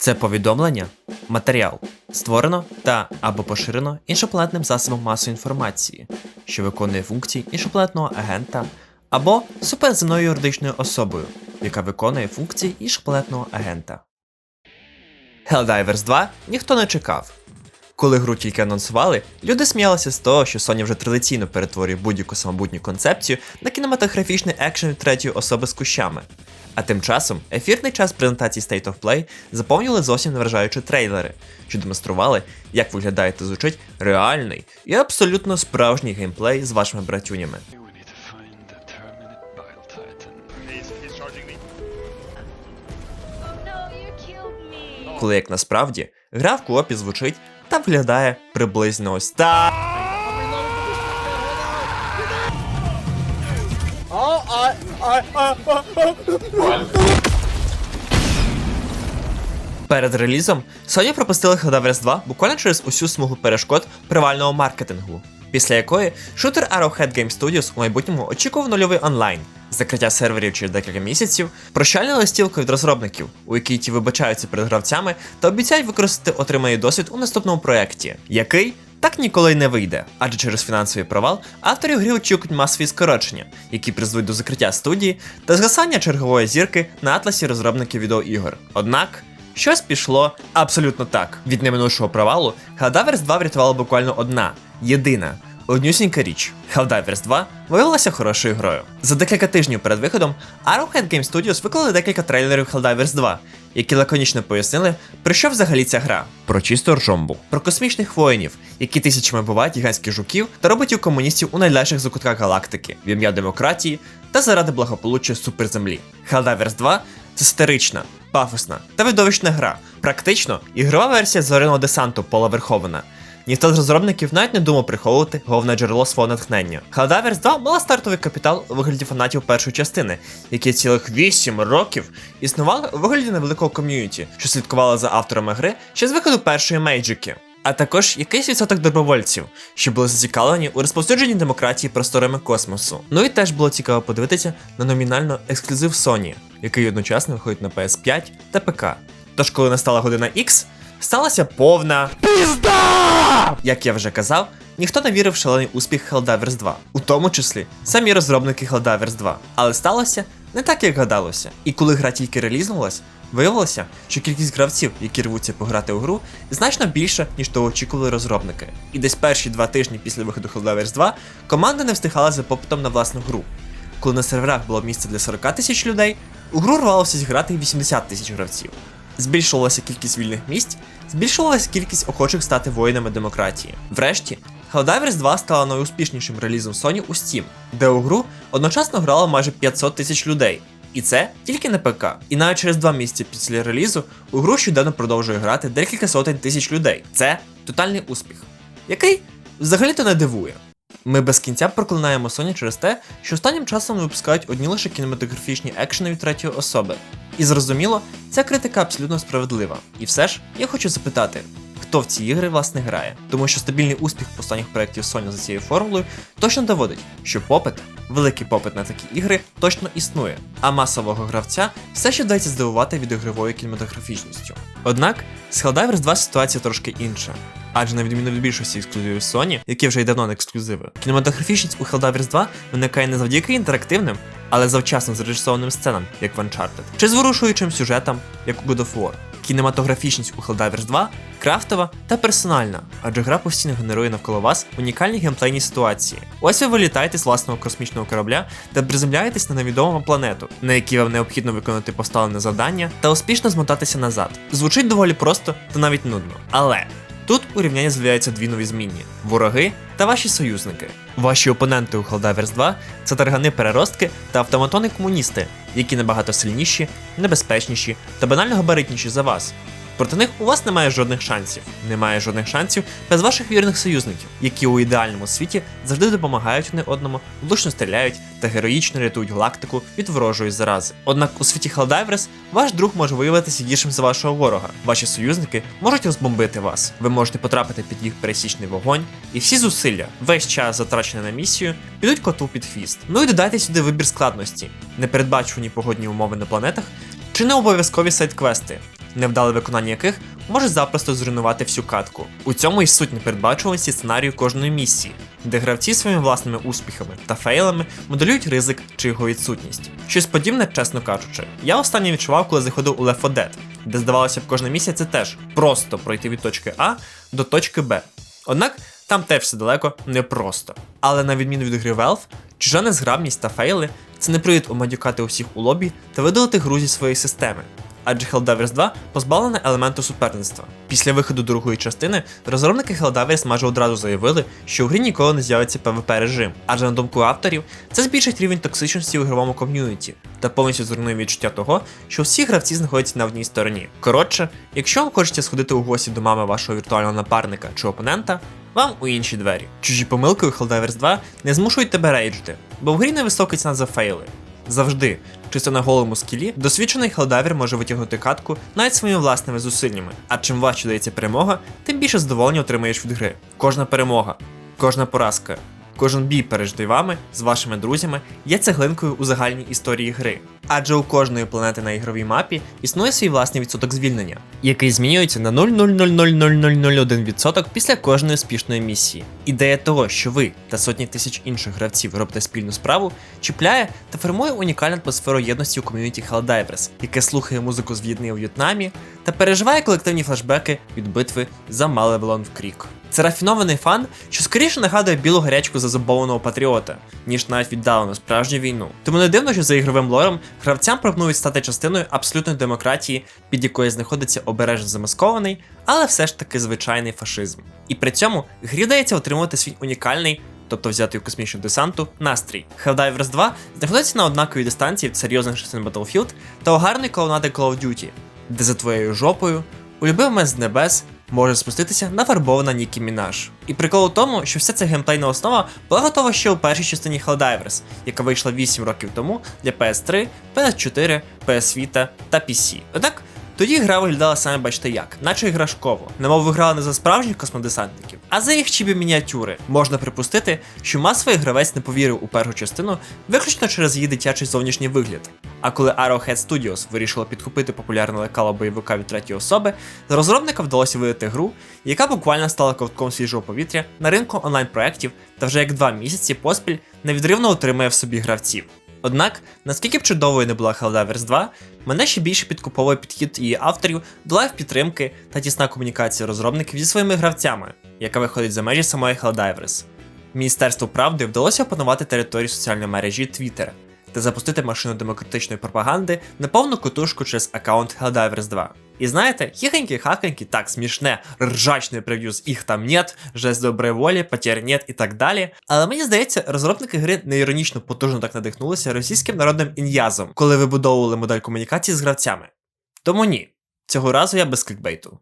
Це повідомлення, матеріал, створено та або поширено іншопланетним засобом масової інформації, що виконує функції іншопланетного агента або суперземною юридичною особою, яка виконує функції іншопланетного агента. Helldivers 2 ніхто не чекав. Коли гру тільки анонсували, люди сміялися з того, що Sony вже традиційно перетворює будь-яку самобутню концепцію на кінематографічний екшен третьої особи з кущами. А тим часом ефірний час презентації State of Play заповнювали зовсім невражаючі трейлери, що демонстрували, як виглядає та звучить реальний і абсолютно справжній геймплей з вашими братюнями. Oh. Коли як насправді гра в коопі звучить та виглядає приблизно ось так. Перед релізом Sony пропустили Helldivers 2 буквально через усю смугу перешкод привального маркетингу, після якої шутер Arrowhead Game Studios у майбутньому очікував нульовий онлайн, закриття серверів через декілька місяців, прощальна листівка від розробників, у якій ті вибачаються перед гравцями та обіцяють використати отриманий досвід у наступному проєкті, який так ніколи й не вийде, адже через фінансовий провал авторів гри очікують масові скорочення, які призведуть до закриття студії та згасання чергової зірки на атласі розробників відеоігор. Однак. Щось пішло абсолютно так. Від неминучого провалу Helldivers 2 врятувала буквально одна, єдина, однюсінька річ. Helldivers 2 виявилася хорошою грою. За декілька тижнів перед виходом Arrowhead Game Studios виклали декілька трейлерів Helldivers 2, які лаконічно пояснили, про що взагалі ця гра. Про чисту ржомбу, про космічних воїнів, які тисячами бувають гігантських жуків та роботів комуністів у найдальших закутках галактики в ім'я демократії та заради благополуччя суперземлі. Helldivers 2 це сатирична, пафосна та видовищна гра. Практично ігрова версія зоряного десанту Пола Верховена. Ніхто з розробників навіть не думав приховувати головне джерело свого натхнення. Helldivers 2 мала стартовий капітал у вигляді фанатів першої частини, які цілих 8 років існували у вигляді невеликого ком'юніті, що слідкувало за авторами гри ще з виходу першої мейджики. А також якийсь відсоток добровольців, що були зацікавлені у розповсюдженні демократії просторами космосу. Ну і теж було цікаво подивитися на номінально ексклюзив Sony, який одночасно виходить на PS5 та ПК. Тож, коли настала година X, сталася повна пізда! Як я вже казав, ніхто не вірив в шалений успіх Helldivers 2, у тому числі самі розробники Helldivers 2. Але сталося не так, як гадалося. І коли гра тільки релізнулась, виявилося, що кількість гравців, які рвуться пограти у гру, значно більша, ніж того очікували розробники. І десь перші два тижні після виходу Helldivers 2 команда не встигала за попитом на власну гру. Коли на серверах було місце для 40 тисяч людей, у гру рвалося зіграти 80 тисяч гравців. Збільшувалася кількість вільних місць, збільшувалася кількість охочих стати воїнами демократії. Врешті, Helldivers 2 стала найуспішнішим релізом Sony у Steam, де у гру одночасно грало майже 500 тисяч людей. І це тільки на ПК. І навіть через два місяці після релізу у гру щоденно продовжує грати декілька сотень тисяч людей. Це тотальний успіх, який взагалі-то не дивує. Ми без кінця проклинаємо Sony через те, що останнім часом випускають одні лише кінематографічні екшени від третьої особи. І зрозуміло, ця критика абсолютно справедлива. І все ж, я хочу запитати, хто в ці ігри власне грає? Тому що стабільний успіх останніх проєктів Sony за цією формулою точно доводить, що попит, великий попит на такі ігри точно існує, а масового гравця все ще вдається здивувати відеоігровою кінематографічністю. Однак з Helldivers 2 ситуація трошки інша. Адже на відміну від більшості ексклюзивів Sony, які вже й давно не ексклюзиви, кінематографічність у Helldivers 2 виникає не завдяки інтерактивним, але завчасно зрежисованим сценам, як в Uncharted, чи зворушуючим сюжетам, як у God of War. Кінематографічність у Helldivers 2 крафтова та персональна, адже гра постійно генерує навколо вас унікальні геймплейні ситуації. Ось ви вилітаєте з власного космічного корабля та приземляєтесь на невідому планету, на якій вам необхідно виконати поставлене завдання та успішно змотатися назад. Звучить доволі просто та навіть нудно. Але Тут у рівнянні з'являються дві нові змінні: вороги та ваші союзники. Ваші опоненти у Helldivers 2 це таргани переростки та автоматони комуністи, які набагато сильніші, небезпечніші та банально габаритніші за вас. Проти них у вас немає жодних шансів. Немає жодних шансів без ваших вірних союзників, які у ідеальному світі завжди допомагають одне одному, влучно стріляють та героїчно рятують галактику від ворожої зарази. Однак у світі Helldivers ваш друг може виявитися гіршим за вашого ворога. Ваші союзники можуть розбомбити вас. Ви можете потрапити під їх пересічний вогонь, і всі зусилля, весь час затрачений на місію, підуть коту під хвіст. Ну і додайте сюди вибір складності, непередбачувані погодні умови на планетах чи не обов'язкові сайт-квести, невдале виконання яких може запросто зруйнувати всю катку. У цьому і суть непередбачуваності сценарію кожної місії, де гравці своїми власними успіхами та фейлами моделюють ризик чи його відсутність. Щось подібне, чесно кажучи, я останнє відчував, коли заходив у Left 4 Dead, де здавалося б кожна місія це теж просто пройти від точки А до точки Б. Однак там теж все далеко непросто. Але на відміну від гри Valve, чужа незграбність та фейли це не привід умадюкати усіх у лобі та видалити гру зі своєї системи. Адже Helldivers 2 позбавлена елементу суперництва. Після виходу другої частини розробники Helldivers майже одразу заявили, що у грі ніколи не з'явиться PvP режим, адже на думку авторів, це збільшить рівень токсичності у ігровому ком'юніті та повністю зруйнує відчуття того, що всі гравці знаходяться на одній стороні. Коротше, якщо вам хочеться сходити у гості до мами вашого віртуального напарника чи опонента, вам у інші двері. Чужі помилки у Helldivers 2 не змушують тебе рейджити, бо в грі невисока ціна за фейли. Завжди, чисто на голому скілі, досвідчений хелдайвер може витягнути катку навіть своїми власними зусиллями. А чим важче дається перемога, тим більше задоволення отримаєш від гри. Кожна перемога, кожна поразка, кожен бій пережитий вами з вашими друзями є цеглинкою у загальній історії гри. Адже у кожної планети на ігровій мапі існує свій власний відсоток звільнення, який змінюється на 0,0000001% після кожної успішної місії. Ідея того, що ви та сотні тисяч інших гравців робите спільну справу, чіпляє та формує унікальну атмосферу єдності у ком'юніті Helldivers, яке слухає музику з війни у В'єтнамі та переживає колективні флешбеки від битви за Малевелон в Крік. Це рафінований фан, що скоріше нагадує білу гарячку зазубованого патріота, ніж навіть віддалену справжню війну. Тому не дивно, що за ігровим лором гравцям пропонують стати частиною абсолютної демократії, під якою знаходиться обережно замаскований, але все ж таки звичайний фашизм. І при цьому грі дається отримувати свій унікальний. Тобто взяти у космічну десанту настрій. Helldivers 2 знаходиться на однаковій дистанції від серйозних частин Battlefield та огарної колонади Call of Duty, де за твоєю жопою у любий з небес може спуститися нафарбована Нікі Мінаж. І прикол у тому, що вся ця геймплейна основа була готова ще у першій частині Helldivers, яка вийшла 8 років тому для PS3, PS4, PS Vita та PC. Однак тоді гра виглядала саме бачите як, наче іграшково. Немов ви грали не за справжніх космодесантників, а за їх чібі мініатюри. Можна припустити, що масовий гравець не повірив у першу частину виключно через її дитячий зовнішній вигляд. А коли Arrowhead Studios вирішила підхопити популярне лекало бойовика від третьої особи, розробникам вдалося видати гру, яка буквально стала ковтком свіжого повітря на ринку онлайн-проєктів та вже як два місяці поспіль невідривно отримує в собі гравців. Однак, наскільки б чудовою не була Helldivers 2, мене ще більше підкуповує підхід її авторів до лайв підтримки та тісна комунікація розробників зі своїми гравцями, яка виходить за межі самої Helldivers. Міністерству правди вдалося опанувати територію соціальної мережі Twitter та запустити машину демократичної пропаганди на повну кутушку через аккаунт Helldivers 2. І знаєте, хихоньки хаконьки так смішне, ржачний прев'ю з їх там нет, жесть доброї волі, потерь нет і так далі. Але мені здається, розробники гри неіронічно потужно так надихнулися російським народним ін'язом, коли вибудовували модель комунікації з гравцями. Тому ні, цього разу я без клікбейту.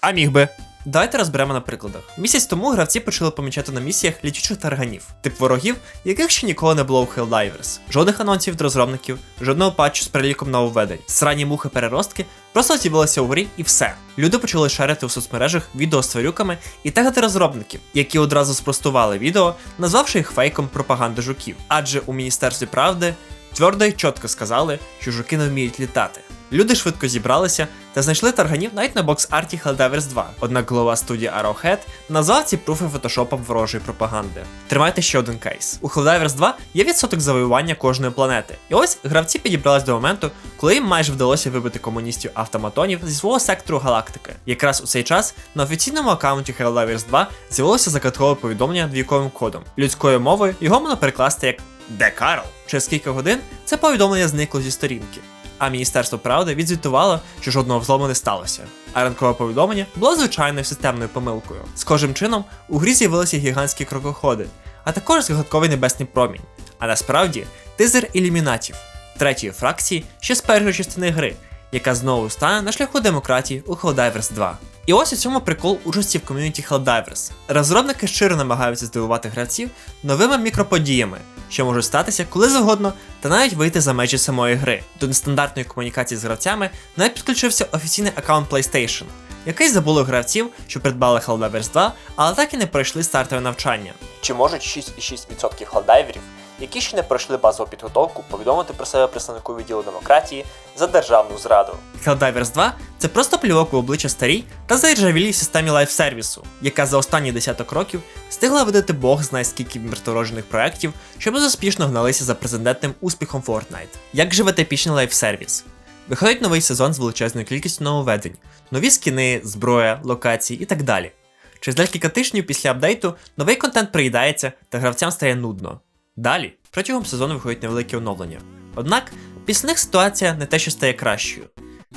А міг би. Давайте розберемо на прикладах. Місяць тому гравці почали помічати на місіях літючих тарганів, тип ворогів, яких ще ніколи не було у Helldivers. Жодних анонсів від розробників, жодного патчу з переліком нововведень. Срані мухи переростки просто з'явилися у грі і все. Люди почали шерити у соцмережах відео з тварюками і тегати розробників, які одразу спростували відео, назвавши їх фейком пропаганди жуків. Адже у Міністерстві правди твердо і чітко сказали, що жуки не вміють літати. Люди швидко зібралися та знайшли тарганів навіть на бокс-арті Helldivers 2. Однак голова студії Arrowhead назвав ці пруфи фотошопом ворожої пропаганди. Тримайте ще один кейс. У Helldivers 2 є відсоток завоювання кожної планети. І ось гравці підібрались до моменту, коли їм майже вдалося вибити комуністів автоматонів зі свого сектору галактики. Якраз у цей час на офіційному аккаунті Helldivers 2 з'явилося загадкове повідомлення двійковим кодом. Людською мовою його можна перекласти як Де Карл? Через кілька годин це повідомлення зникло зі сторінки а Міністерство правди відзвітувало, що жодного взлому не сталося. А ранкове повідомлення було звичайною системною помилкою. Схожим чином, у грі з'явилися гігантські крокоходи, а також загадковий небесний промінь. А насправді тизер ілюмінатів, третьої фракції ще з першої частини гри, яка знову стане на шляху демократії у Helldivers 2. І ось у цьому прикол участі в ком'юніті Helldivers. Розробники щиро намагаються здивувати гравців новими мікроподіями, що можуть статися коли завгодно, та навіть вийти за межі самої гри. До нестандартної комунікації з гравцями навіть підключився офіційний аккаунт PlayStation, який забули гравців, що придбали Helldivers 2, але так і не пройшли стартове навчання. Чи можуть 6,6% хелдайверів які ще не пройшли базову підготовку, повідомити про себе представнику відділу демократії за державну зраду. Helldivers 2 це просто плювок у обличчя старій та заіржавілій системі лайфсервісу, яка за останні десяток років встигла видати бог знає скільки мертворожених проєктів, щоб успішно гналися за президентним успіхом Fortnite. Як живе типічний лайфсервіс? Виходить новий сезон з величезною кількістю нововведень, нові скіни, зброя, локації і так далі. Через декілька тижнів після апдейту новий контент приїдається та гравцям стає нудно. Далі, протягом сезону виходять невеликі оновлення. Однак, після них ситуація не те, що стає кращою.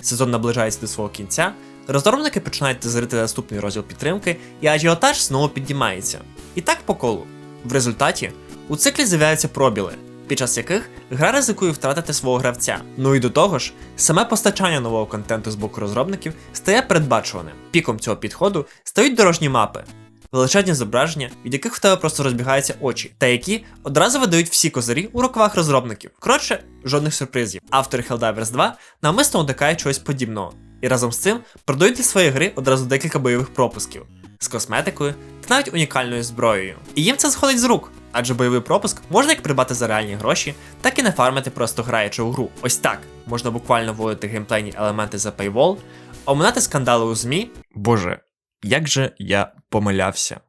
Сезон наближається до свого кінця, розробники починають тезерити наступний розділ підтримки, і ажіотаж знову піднімається. І так по колу. В результаті у циклі з'являються пробіли, під час яких гра ризикує втратити свого гравця. Ну і до того ж, саме постачання нового контенту з боку розробників стає передбачуваним. Піком цього підходу стають дорожні мапи. Величезні зображення, від яких в тебе просто розбігаються очі, та які одразу видають всі козирі у рукавах розробників. Коротше, жодних сюрпризів. Автори Helldivers 2 навмисно уникають чогось подібного, і разом з цим продають для своєї гри одразу декілька бойових пропусків з косметикою та навіть унікальною зброєю. І їм це сходить з рук, адже бойовий пропуск можна як придбати за реальні гроші, так і не фармити просто граючи у гру. Ось так можна буквально вводити геймплейні елементи за paywall, оминати скандали у ЗМІ. Боже, як же я помилявся.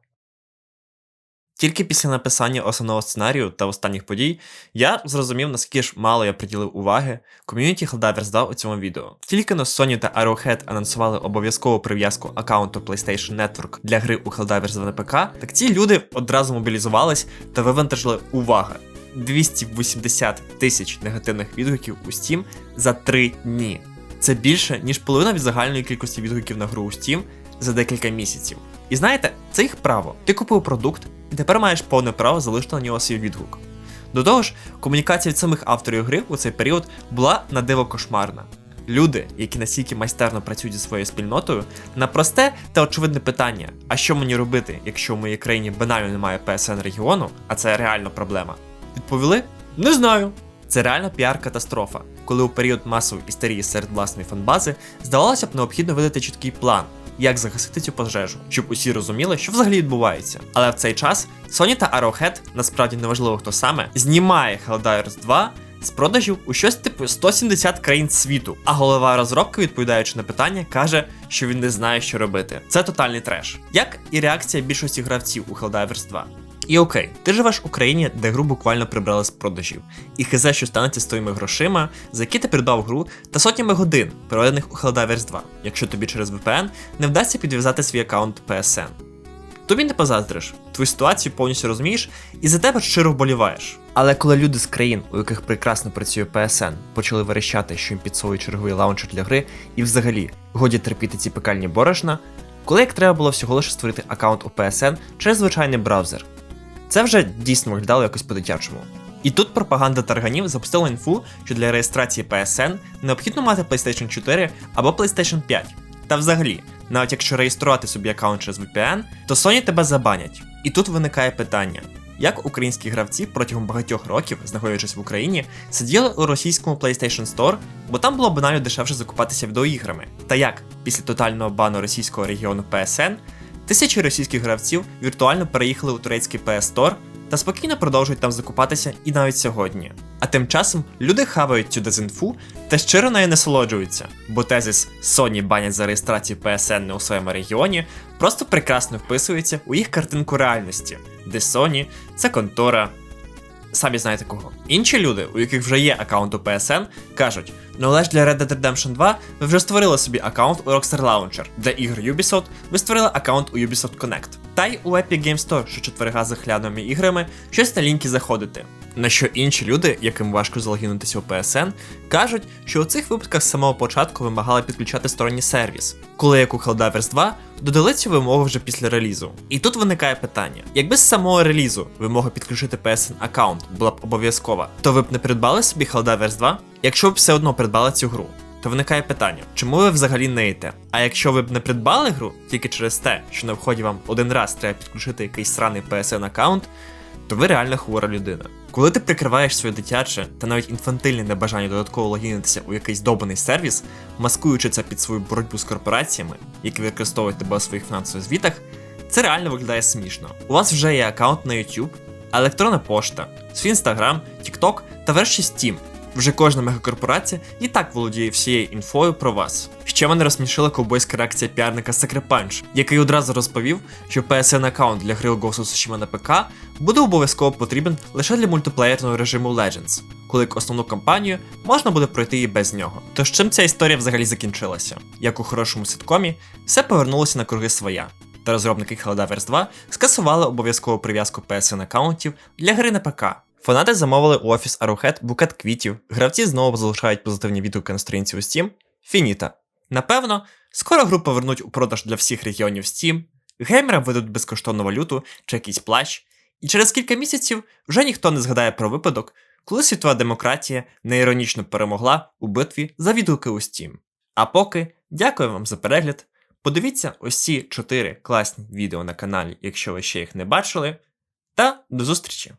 Тільки після написання основного сценарію та останніх подій я зрозумів, наскільки ж мало я приділив уваги ком'юніті Helldivers 2 у цьому відео. Тільки но Sony та Arrowhead анонсували обов'язкову прив'язку аккаунту PlayStation Network для гри у Helldivers 2 на ПК, так ці люди одразу мобілізувались та вивантажили увага. 280 тисяч негативних відгуків у Steam за 3 дні. Це більше, ніж половина від загальної кількості відгуків на гру у Steam за декілька місяців. І знаєте, це їх право. Ти купив продукт, і тепер маєш повне право залишити на нього свій відгук. До того ж, комунікація від самих авторів гри у цей період була на диво кошмарна. Люди, які настільки майстерно працюють зі своєю спільнотою, на просте та очевидне питання: а що мені робити, якщо в моїй країні банально немає PSN регіону, а це реально проблема? Відповіли: не знаю. Це реально піар-катастрофа, коли у період масової істерії серед власної фанбази здавалося б необхідно видати чіткий план, як загасити цю пожежу, щоб усі розуміли, що взагалі відбувається. Але в цей час Sony та Arrowhead, насправді неважливо хто саме, знімає Helldivers 2 з продажів у щось типу 170 країн світу. А голова розробки, відповідаючи на питання, каже, що він не знає, що робити. Це тотальний треш. Як і реакція більшості гравців у Helldivers 2. І окей, ти живеш в Україні, де гру буквально прибрали з продажів, і хизе, що станеться з твоїми грошима, за які ти придбав гру, та сотнями годин, проведених у Helldivers 2, якщо тобі через VPN не вдасться підв'язати свій аккаунт PSN. Тобі не позаздриш, твою ситуацію повністю розумієш і за тебе щиро вболіваєш. Але коли люди з країн, у яких прекрасно працює PSN, почали верещати, що їм підсовують черговий лаунчер для гри, і взагалі годі терпіти ці пекальні борошна, коли як треба було всього лише створити аккаунт у PSN через звичайний браузер. Це вже дійсно виглядало якось по-дитячому. І тут пропаганда тарганів запустила інфу, що для реєстрації PSN необхідно мати PlayStation 4 або PlayStation 5. Та взагалі, навіть якщо реєструвати собі аккаунт через VPN, то Sony тебе забанять. І тут виникає питання: як українські гравці протягом багатьох років, знаходячись в Україні, сиділи у російському PlayStation Store, бо там було банально дешевше закупатися відеоіграми. Та як після тотального бану російського регіону PSN Тисячі російських гравців віртуально переїхали у турецький PS Store та спокійно продовжують там закупатися і навіть сьогодні. А тим часом люди хавають цю дезінфу та щиро нею насолоджуються, бо тезис Sony банять за реєстрацію PSN не у своєму регіоні просто прекрасно вписується у їх картинку реальності, де Sony це контора. Самі знаєте кого. Інші люди, у яких вже є аккаунт у PSN, кажуть: ну але ж для Red Dead Redemption 2 ви вже створили собі аккаунт у Rockstar Launcher. Для ігор Ubisoft ви створили аккаунт у Ubisoft Connect. Та й у Epic Games Store, що четверга з загляними іграми, щось на лінки заходити. На що інші люди, яким важко залогінутися у PSN, кажуть, що у цих випадках з самого початку вимагали підключати сторонній сервіс, коли як у Helldivers 2 додали цю вимогу вже після релізу. І тут виникає питання: якби з самого релізу вимога підключити PSN аккаунт була б обов'язкова, то ви б не придбали собі Helldivers 2, якщо б все одно придбали цю гру. То виникає питання, чому ви взагалі не йдете? А якщо ви б не придбали гру тільки через те, що на вході вам один раз треба підключити якийсь сраний PSN аккаунт, то ви реально хвора людина. Коли ти прикриваєш своє дитяче та навіть інфантильне небажання додатково логінитися у якийсь добаний сервіс, маскуючи це під свою боротьбу з корпораціями, які використовують тебе у своїх фінансових звітах, це реально виглядає смішно. У вас вже є аккаунт на YouTube, електронна пошта, свій інстаграм, TikTok та врешті Steam. Вже кожна мегакорпорація і так володіє всією інфою про вас. Ще мене розсмішила ковбойська реакція піарника Punch, який одразу розповів, що PSN аккаунт для гри Ghost Tsushima на ПК буде обов'язково потрібен лише для мультиплеєрного режиму Legends, коли основну кампанію можна буде пройти і без нього. Тож чим ця історія взагалі закінчилася? Як у хорошому ситкомі, все повернулося на круги своя. Та розробники Helldivers 2 скасували обов'язкову прив'язку PSN аккаунтів для гри на ПК. Фанати замовили у офіс Arrowhead букет квітів, гравці знову залишають позитивні відгуки на сторінці у Steam. Фініта. Напевно, скоро гру повернуть у продаж для всіх регіонів Steam, геймерам видадуть безкоштовну валюту чи якийсь плащ, і через кілька місяців вже ніхто не згадає про випадок, коли світова демократія неіронічно перемогла у битві за відгуки у Steam. А поки дякую вам за перегляд. Подивіться ось ці чотири класні відео на каналі, якщо ви ще їх не бачили. Та до зустрічі!